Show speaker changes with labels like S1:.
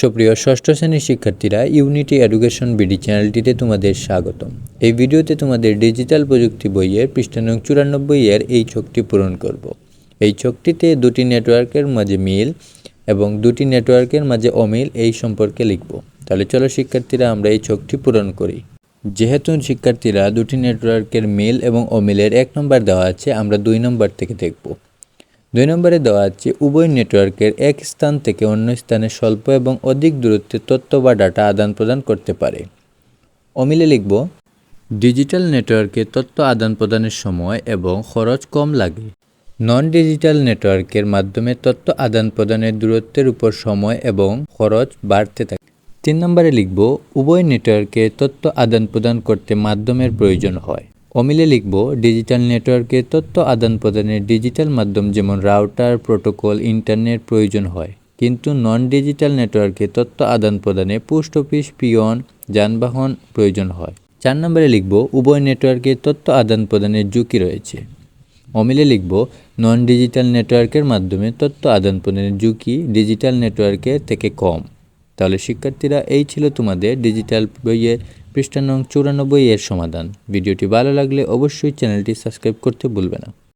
S1: সুপ্রিয় ষষ্ঠ শ্রেণির শিক্ষার্থীরা ইউনিটি এডুকেশন বিডি চ্যানেলটিতে তোমাদের স্বাগতম। এই ভিডিওতে তোমাদের ডিজিটাল প্রযুক্তি বইয়ের পৃষ্ঠা নং চুরানব্বই এর এই ছকটি পূরণ করব। এই ছকটিতে দুটি নেটওয়ার্কের মাঝে মিল এবং দুটি নেটওয়ার্কের মাঝে অমিল এই সম্পর্কে লিখব। তাহলে চলো শিক্ষার্থীরা, আমরা এই ছকটি পূরণ করি। যেহেতু শিক্ষার্থীরা দুটি নেটওয়ার্কের মিল এবং অমিলের এক নম্বর দেওয়া আছে, আমরা দুই নম্বর থেকে দেখব। দুই নম্বরে দেওয়া আছে, উভয় নেটওয়ার্কের এক স্থান থেকে অন্য স্থানে স্বল্প এবং অধিক দূরত্বে তথ্য বা ডাটা আদান প্রদান করতে পারে। অমিলে লিখব, ডিজিটাল নেটওয়ার্কে তথ্য আদান প্রদানের সময় এবং খরচ কম লাগে। নন ডিজিটাল নেটওয়ার্কের মাধ্যমে তথ্য আদান প্রদানের দূরত্বের উপর সময় এবং খরচ বাড়তে থাকে। তিন নম্বরে লিখব, উভয় নেটওয়ার্কে তথ্য আদান প্রদান করতে মাধ্যমের প্রয়োজন হয়। অমিলে লিখব, ডিজিটাল নেটওয়ার্কে তথ্য আদান প্রদানের ডিজিটাল মাধ্যম যেমন রাউটার, প্রোটোকল, ইন্টারনেট প্রয়োজন হয়। কিন্তু নন ডিজিটাল নেটওয়ার্কে তথ্য আদান প্রদানে পোস্ট অফিস, পিয়ন, যানবাহন প্রয়োজন হয়। চার নম্বরে লিখব, উভয় নেটওয়ার্কে তথ্য আদান প্রদানের ঝুঁকি রয়েছে। অমিলে লিখব নন ডিজিটাল নেটওয়ার্কের মাধ্যমে তথ্য আদান প্রদানের ঝুঁকি ডিজিটাল নেটওয়ার্কের থেকে কম। তাহলে শিক্ষার্থীরা, এই ছিল তোমাদের ডিজিটাল বইয়ের পৃষ্ঠা নং চুরানব্বই এর সমাধান। ভিডিওটি ভালো লাগলে অবশ্যই চ্যানেলটি সাবস্ক্রাইব করতে ভুলবে না।